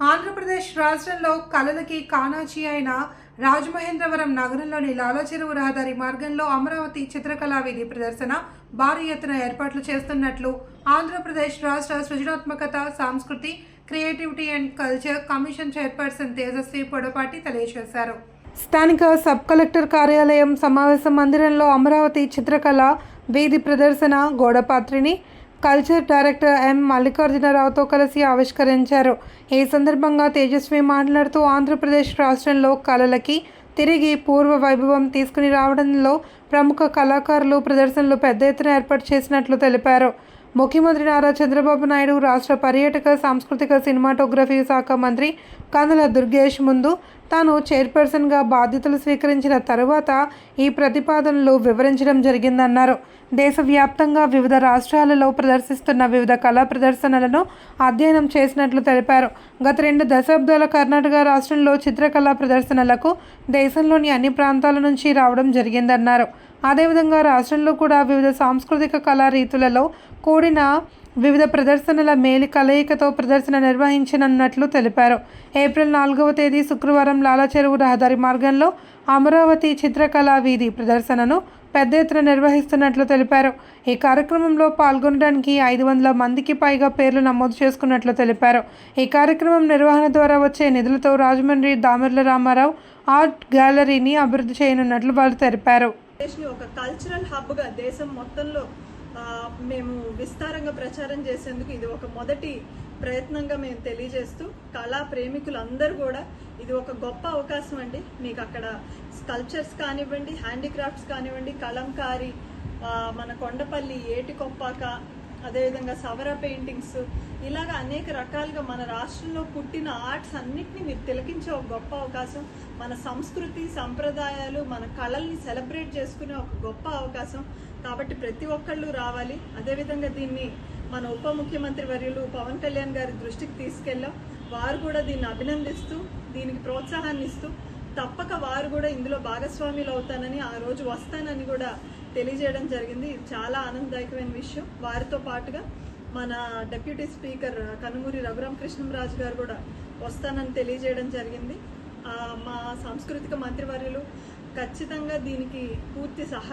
ఆంధ్రప్రదేశ్ రాష్ట్రంలో కళలకి కానాచి అయిన రాజమహేంద్రవరం నగరంలోని లాలచెరువు రహదారి మార్గంలో అమరావతి చిత్రకళా వీధి ప్రదర్శన భారీ ఎత్తున ఏర్పాట్లు చేస్తున్నట్లు ఆంధ్రప్రదేశ్ రాష్ట్ర సృజనాత్మకత సంస్కృతి creativity and culture commission chairperson Tejaswi Podapati తెలియజేశారు. స్థానిక సబ్ కలెక్టర్ కార్యాలయం సమావేశ మందిరంలో అమరావతి చిత్రకళ వీధి ప్రదర్శన గోడపాత్రిని కల్చర్ డైరెక్టర్ ఎం మల్లికార్జునరావుతో కలిసి ఆవిష్కరించారు. ఈ సందర్భంగా తేజస్వి మాట్లాడుతూ ఆంధ్రప్రదేశ్ రాష్ట్రంలో కళలకి తిరిగి పూర్వ వైభవం తీసుకుని రావడంలో ప్రముఖ కళాకారులు ప్రదర్శనలు పెద్ద ఎత్తున ఏర్పాటు చేసినట్లు తెలిపారు. ముఖ్యమంత్రి నారా చంద్రబాబు నాయుడు రాష్ట్ర పర్యాటక సాంస్కృతిక సినిమాటోగ్రఫీ శాఖ మంత్రి కందుల దుర్గేష్ ముందు తాను చైర్పర్సన్గా బాధ్యతలు స్వీకరించిన తరువాత ఈ ప్రతిపాదనలు వివరించడం జరిగిందన్నారు. దేశవ్యాప్తంగా వివిధ రాష్ట్రాలలో ప్రదర్శిస్తున్న వివిధ కళా ప్రదర్శనలను అధ్యయనం చేసినట్లు తెలిపారు. గత రెండు దశాబ్దాల కర్ణాటక రాష్ట్రంలో చిత్రకళా ప్రదర్శనలకు దేశంలోని అన్ని ప్రాంతాల నుంచి రావడం జరిగిందన్నారు. అదేవిధంగా రాష్ట్రంలో కూడా వివిధ సాంస్కృతిక కళా రీతులలో కూడిన వివిధ ప్రదర్శనల మేలి కలయికతో ప్రదర్శన నిర్వహించనున్నట్లు తెలిపారు. ఏప్రిల్ నాలుగవ తేదీ శుక్రవారం లాలా చెరువు రహదారి మార్గంలో అమరావతి చిత్రకళా వీధి ప్రదర్శనను పెద్ద ఎత్తున నిర్వహిస్తున్నట్లు తెలిపారు. ఈ కార్యక్రమంలో పాల్గొనడానికి ఐదు వందల మందికి పైగా పేర్లు నమోదు చేసుకున్నట్లు తెలిపారు. ఈ కార్యక్రమం నిర్వహణ ద్వారా వచ్చే నిధులతో రాజమండ్రి దామర్ల రామారావు ఆర్ట్ గ్యాలరీని అభివృద్ధి చేయనున్నట్లు వారు తెలిపారు. ఆంధ్రప్రదేశ్ని ఒక కల్చరల్ హబ్గా దేశం మొత్తంలో మేము విస్తారంగా ప్రచారం చేసేందుకు ఇది ఒక మొదటి ప్రయత్నంగా మేము తెలియజేస్తూ కళా ప్రేమికులందరూ కూడా ఇది ఒక గొప్ప అవకాశం అండి. మీకు అక్కడ స్కల్ప్చర్స్ కానివ్వండి హ్యాండీక్రాఫ్ట్స్ కానివ్వండి కలంకారి మన కొండపల్లి ఏటికొప్పాక అదేవిధంగా సవర పెయింటింగ్స్ ఇలాగ అనేక రకాలుగా మన రాష్ట్రంలో పుట్టిన ఆర్ట్స్ అన్నిటిని మీరు తిలకించే ఒక గొప్ప అవకాశం. మన సంస్కృతి సంప్రదాయాలు మన కళల్ని సెలబ్రేట్ చేసుకునే ఒక గొప్ప అవకాశం. కాబట్టి ప్రతి ఒక్కళ్ళు రావాలి. అదేవిధంగా దీన్ని మన ఉప ముఖ్యమంత్రి వర్యులు పవన్ కళ్యాణ్ గారి దృష్టికి తీసుకెళ్ళాం. వారు కూడా దీన్ని అభినందిస్తూ దీనికి ప్రోత్సాహాన్ని ఇస్తూ తప్పక వారు కూడా ఇందులో భాగస్వాములు అవుతానని ఆ రోజు వస్తానని కూడా తెలియజేయడం జరిగింది. చాలా ఆనందదాయకమైన విషయం. వారితో పాటుగా మన డెప్యూటీ స్పీకర్ కనుమూరి రఘురామ కృష్ణంరాజు గారు కూడా వస్తానని తెలియజేయడం జరిగింది. మా సాంస్కృతిక మంత్రివర్యులు ఖచ్చితంగా దీనికి పూర్తి సహాయం